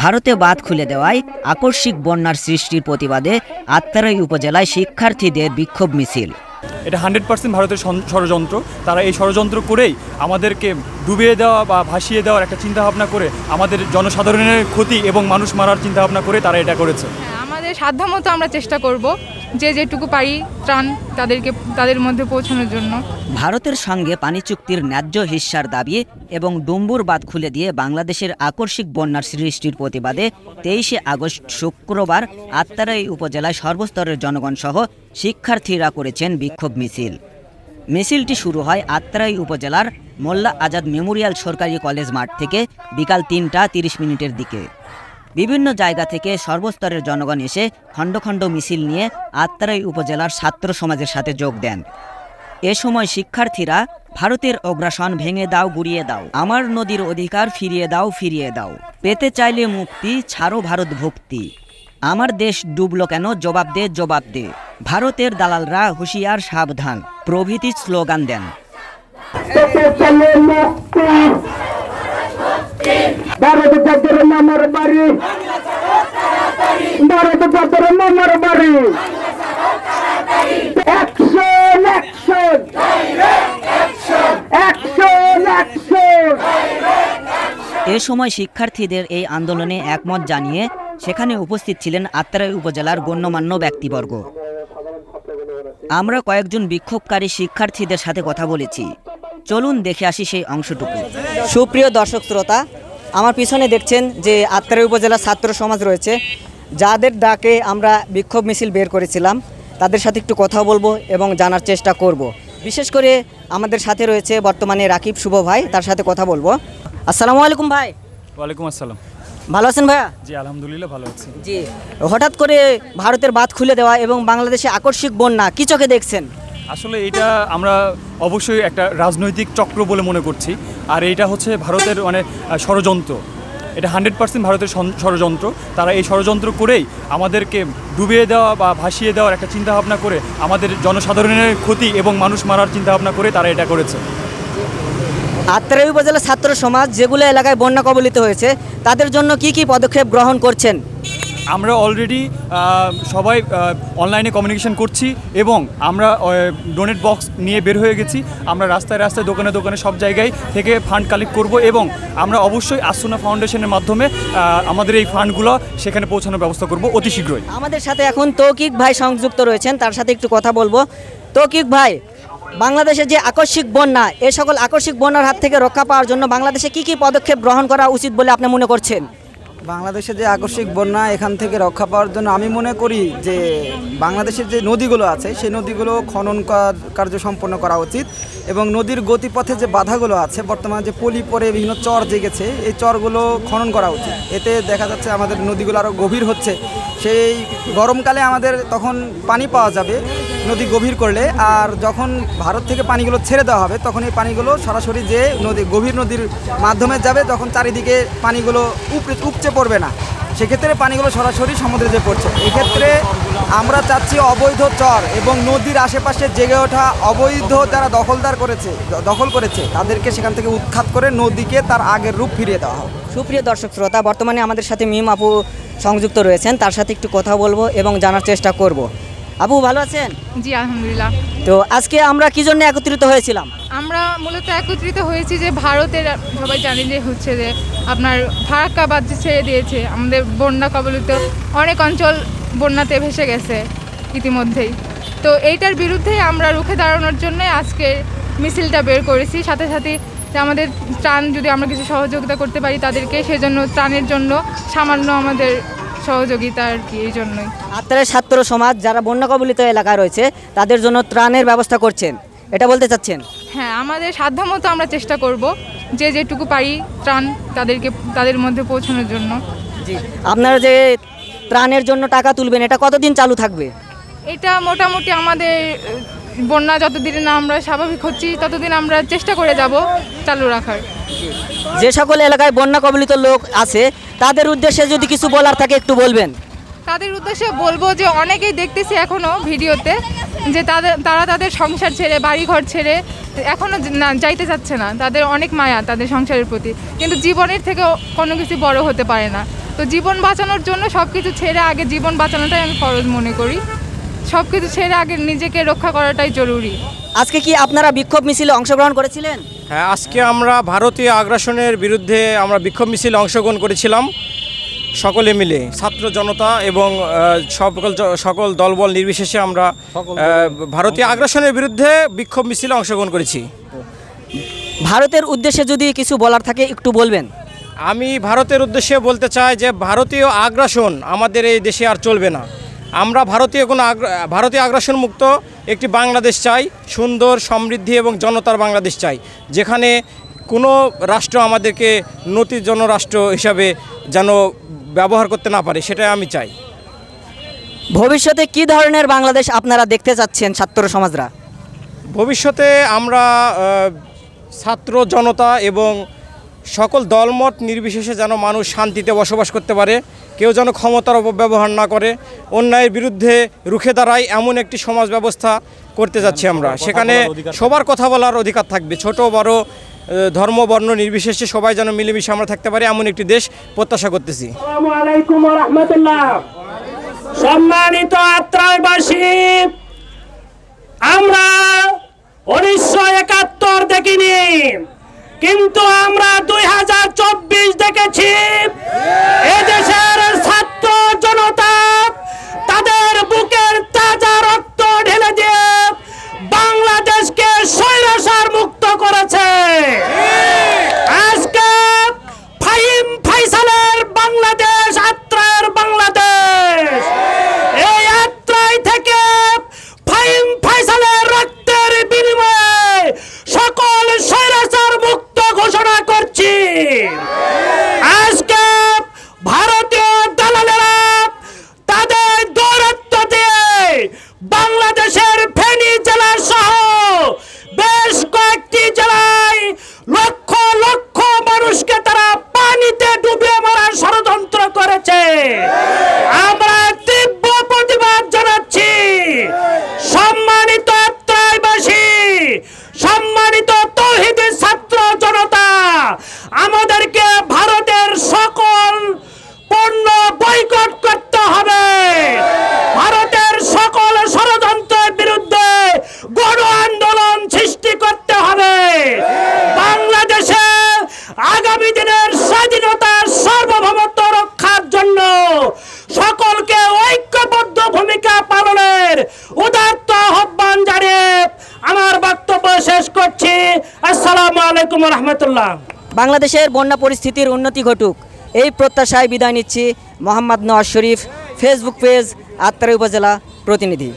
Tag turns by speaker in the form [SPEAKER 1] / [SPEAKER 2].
[SPEAKER 1] ভারতে বাঁধ খুলে দেওয়ায় আকস্মিক বন্যার সৃষ্টির প্রতিবাদে আত্মারাই উপজেলায় শিক্ষার্থীদের বিক্ষোভ মিছিল।
[SPEAKER 2] এটা হান্ড্রেড পার্সেন্ট ভারতের ষড়যন্ত্র। তারা এই ষড়যন্ত্র করেই আমাদেরকে ডুবিয়ে দেওয়া বা ভাসিয়ে দেওয়ার একটা চিন্তাভাবনা করে আমাদের জনসাধারণের ক্ষতি এবং মানুষ মারার চিন্তা ভাবনা করে তারা এটা করেছে।
[SPEAKER 3] হ্যাঁ, আমাদের সাধ্যমতো আমরা চেষ্টা করব। যে যেটুকু পারি ত্রাণ তাদেরকে, তাদের মধ্যে পৌঁছানোর জন্য।
[SPEAKER 1] ভারতের সঙ্গে পানি চুক্তির ন্যায্য হিস্যার দাবি এবং ডুম্বুর বাঁধ খুলে দিয়ে বাংলাদেশের আকস্মিক বন্যার সৃষ্টির প্রতিবাদে তেইশে আগস্ট শুক্রবার আত্মারাই উপজেলায় সর্বস্তরের জনগণ সহ শিক্ষার্থীরা করেছেন বিক্ষোভ মিছিল। মিছিলটি শুরু হয় আত্রাই উপজেলার মোল্লা আজাদ মেমোরিয়াল সরকারি কলেজ মাঠ থেকে বিকাল তিনটা তিরিশ মিনিটের দিকে। বিভিন্ন জায়গা থেকে সর্বস্তরের জনগণ এসে খণ্ড খণ্ড মিছিল নিয়ে আত্রাই উপজেলার ছাত্র সমাজের সাথে যোগ দেন। এ সময় শিক্ষার্থীরা, ভারতের অগ্রাসন ভেঙে দাও, গুড়িয়ে দাও। আমার নদীর অধিকার ফিরিয়ে দাও ফিরিয়ে দাও। পেতে চাইলে মুক্তি, ছাড়ো ভারত ভক্তি। আমার দেশ ডুবলো কেন? জবাব দে জবাব দে। ভারতের দালালরা হুঁশিয়ার, সাবধান। প্রভৃতি স্লোগান দেন। এ সময় শিক্ষার্থীদের এই আন্দোলনে একমত জানিয়ে সেখানে উপস্থিত ছিলেন আত্রাই উপজেলার গণ্যমান্য ব্যক্তিবর্গ। আমরা কয়েকজন বিক্ষোভকারী শিক্ষার্থীদের সাথে কথা বলেছি। চলুন দেখে আসি সেই অংশটুকু। সুপ্রিয় দর্শক শ্রোতা আমার পিছনে দেখছেন যে আত্রাই উপজেলা ছাত্র সমাজ রয়েছে। যাদের ডাকে আমরা বিক্ষোভ মিছিল বের করেছিলাম তাদের সাথে একটু কথা বলব এবং জানার চেষ্টা করব। বিশেষ করে আমাদের সাথে রয়েছে বর্তমানে রাকিব শুভ ভাই তার সাথে কথা বলব। আসসালামু আলাইকুম ভাই।
[SPEAKER 2] ওয়ালাইকুম আসসালাম।
[SPEAKER 1] ভালো আছেন ভাইয়া?
[SPEAKER 2] জি আলহামদুলিল্লাহ ভালো আছি।
[SPEAKER 1] জি। হঠাৎ করে ভারতের বাদ খুলে দেওয়া এবং বাংলাদেশে আকস্মিক বন্যা কি চোখে দেখছেন?
[SPEAKER 2] আসলে এটা আমরা অবশ্যই একটা রাজনৈতিক চক্র বলে মনে করছি। আর এইটা হচ্ছে ভারতের মানে ষড়যন্ত্র। এটা হান্ড্রেড পার্সেন্ট ভারতের ষড়যন্ত্র। তারা এই ষড়যন্ত্র করেই আমাদেরকে ডুবিয়ে দেওয়া বা ভাসিয়ে দেওয়ার একটা চিন্তাভাবনা করে আমাদের জনসাধারণের ক্ষতি এবং মানুষ মারার চিন্তাভাবনা করে তারা এটা করেছে।
[SPEAKER 1] আত্রাই উপজেলা ছাত্র সমাজ, যেগুলো এলাকায় বন্যা কবলিত হয়েছে, তাদের জন্য কি কি পদক্ষেপ গ্রহণ করছেন?
[SPEAKER 2] আমরা অলরেডি সবাই অনলাইনে কমিউনিকেশন করছি এবং আমরা ডোনেট বক্স নিয়ে বের হয়ে গেছি। আমরা রাস্তায় রাস্তায়, দোকানে দোকানে সব জায়গায় থেকে ফান্ড কালেক্ট করব এবং আমরা অবশ্যই আসুনা ফাউন্ডেশনের মাধ্যমে আমাদের এই ফান্ডগুলো সেখানে পৌঁছানোর ব্যবস্থা করব অতি শীঘ্রই।
[SPEAKER 1] আমাদের সাথে এখন তৌকিক ভাই সংযুক্ত রয়েছেন, তার সাথে একটু কথা বলব। তৌকিক ভাই, বাংলাদেশে যে আকস্মিক বন্যা, এ সকল আকস্মিক বন্যার হাত থেকে রক্ষা পাওয়ার জন্য বাংলাদেশে কি কি পদক্ষেপ গ্রহণ করা উচিত বলে আপনি মনে করছেন?
[SPEAKER 4] বাংলাদেশে যে আকস্মিক বন্যা এখান থেকে রক্ষা পাওয়ার জন্য আমি মনে করি যে বাংলাদেশের যে নদীগুলো আছে, সেই নদীগুলো খনন কার্য সম্পন্ন করা উচিত এবং নদীর গতিপথে যে বাধাগুলো আছে, বর্তমানে যে পলি পরে বিভিন্ন চর জেগেছে, এই চরগুলো খনন করা উচিত। এতে দেখা যাচ্ছে আমাদের নদীগুলো আরও গভীর হচ্ছে। সেই গরমকালে আমাদের তখন পানি পাওয়া যাবে, নদী গভীর করলে। আর যখন ভারত থেকে পানিগুলো ছেড়ে দেওয়া হবে, তখন এই পানিগুলো সরাসরি যে নদী, গভীর নদীর মাধ্যমে যাবে, তখন চারিদিকে পানিগুলো উপরে উপচে পড়বে না। সেক্ষেত্রে পানিগুলো সরাসরি সমুদ্রে যে পড়ছে। এক্ষেত্রে আমরা চাচ্ছি অবৈধ চর এবং নদীর আশেপাশে জেগে ওঠা অবৈধ যারা দখলদার করেছে, দখল করেছে, তাদেরকে সেখান থেকে উৎখাত করে নদীকে তার আগের রূপ ফিরিয়ে দেওয়া হবে
[SPEAKER 1] সুপ্রিয় দর্শক শ্রোতা, বর্তমানে আমাদের সাথে মিম আপু সংযুক্ত রয়েছেন। তার সাথে একটু কথা বলব এবং জানার চেষ্টা করব। আপু ভালো আছেন?
[SPEAKER 3] জি আলহামদুলিল্লাহ।
[SPEAKER 1] তো আজকে আমরা কি জন্য একত্রিত হয়েছিলাম?
[SPEAKER 3] আমরা মূলত একত্রিত হয়েছি যে ভারতের সবাই জানি যে হচ্ছে যে আপনার ফারাক্কা বাদ যে ছেড়ে দিয়েছে। আমাদের বন্যা কবলিত অনেক অঞ্চল বন্যাতে ভেসে গেছে ইতিমধ্যেই। তো এইটার বিরুদ্ধে আমরা রুখে দাঁড়ানোর জন্য আজকে মিছিলটা বের করেছি। সাথে সাথে যে আমাদের ত্রাণ যদি আমরা কিছু সহযোগিতা করতে পারি তাদেরকে সেজন্য ত্রাণের জন্য সামান্য আমাদের সহযোগিতা আর কি এই জন্যই।
[SPEAKER 1] আত্মারের ছাত্র সমাজ যারা বন্যা কবলিত এলাকায় রয়েছে তাদের জন্য ত্রাণের ব্যবস্থা করছেন। এটা বলতে চাচ্ছেন?
[SPEAKER 3] হ্যাঁ আমাদের সাধ্যমতো আমরা চেষ্টা করব যে যেটুকু পারি ত্রাণ তাদেরকে তাদের মধ্যে পৌঁছানোর জন্য।
[SPEAKER 1] জি আপনারা যে ত্রাণের জন্য টাকা তুলবেন এটা কতদিন চালু থাকবে?
[SPEAKER 3] এটা মোটামুটি আমাদের বন্যা যতদিন না আমরা স্বাভাবিক হচ্ছি ততদিন আমরা চেষ্টা করে যাব চালু রাখার।
[SPEAKER 1] যে সকল এলাকায় বন্যা কবলিত লোক আছে তাদের উদ্দেশ্যে যদি কিছু বলার থাকে একটু বলবেন।
[SPEAKER 3] তাদের উদ্দেশ্যে বলব যে অনেকেই দেখতেছি এখনও ভিডিওতে যে তাদের তারা তাদের সংসার ছেড়ে বাড়িঘর ছেড়ে এখনও না যাইতে চাচ্ছে না। তাদের অনেক মায়া তাদের সংসারের প্রতি। কিন্তু জীবনের থেকে কোনো কিছু বড় হতে পারে না। তো জীবন বাঁচানোর জন্য সব কিছু ছেড়ে আগে জীবন বাঁচানোটাই আমি ফরজ মনে করি। সব কিছু ছেড়ে আগে নিজেকে রক্ষা করাটাই জরুরি।
[SPEAKER 1] আজকে কি আপনারা বিক্ষোভ মিছিলে অংশগ্রহণ করেছিলেন?
[SPEAKER 5] হ্যাঁ আজকে আমরা ভারতীয় আগ্রাসনের বিরুদ্ধে আমরা বিক্ষোভ মিছিলে অংশগ্রহণ করেছিলাম। সকলে মিলে ছাত্র জনতা এবং সকল সকল দলবল নির্বিশেষে আমরা ভারতীয় আগ্রাসনের বিরুদ্ধে বিক্ষোভ মিছিলে অংশগ্রহণ করেছি।
[SPEAKER 1] ভারতের উদ্দেশ্যে যদি কিছু বলার থাকে একটু বলবেন।
[SPEAKER 5] আমি ভারতের উদ্দেশ্যে বলতে চাই যে ভারতীয় আগ্রাসন আমাদের এই দেশে আর চলবে না। আমরা ভারতীয় কোনো আগ্রা- ভারতীয় আগ্রাসন মুক্ত একটি বাংলাদেশ চাই সুন্দর সমৃদ্ধি এবং জনতার বাংলাদেশ চাই যেখানে কোনো রাষ্ট্র আমাদেরকে নতি জনরাষ্ট্র হিসাবে যেন ব্যবহার করতে না পারে সেটাই আমি চাই।
[SPEAKER 1] ভবিষ্যতে কি ধরনের বাংলাদেশ আপনারা দেখতে চাচ্ছেন ছাত্র সমাজরা?
[SPEAKER 5] ভবিষ্যতে আমরা ছাত্র জনতা এবং সকল দলমত নির্বিশেষে যেন মানুষ শান্তিতে বসবাস করতে পারে কেউ যেন ক্ষমতার অপব্যবহার না করে অন্যায়ের বিরুদ্ধে রুখে দাঁড়ায় এমন একটি সমাজ ব্যবস্থা করতে যাচ্ছি আমরা। সেখানে সবার কথা বলার অধিকার থাকবে। ছোট বড় ধর্ম বর্ণ নির্বিশেষে সবাই যেন মিলেমিশে আমরা থাকতে পারি এমন একটি দেশ প্রত্যাশা করতেছি।
[SPEAKER 6] আসসালামু আলাইকুম ওয়া রাহমাতুল্লাহ। সম্মানিত আমরা উনিশশো একাত্তর দেখিনি কিন্তু আমরা দুই হাজার চব্বিশ দেখেছি এদেশের আলাইকুম রহমতুল্লাহ।
[SPEAKER 1] বাংলাদেশের বন্যা পরিস্থিতির উন্নতি ঘটুক, এই প্রত্যাশায় বিদায় নিচ্ছি মোহাম্মদ নওয়াজ শরীফ ফেসবুক পেজ আত্মারা উপজেলা প্রতিনিধি।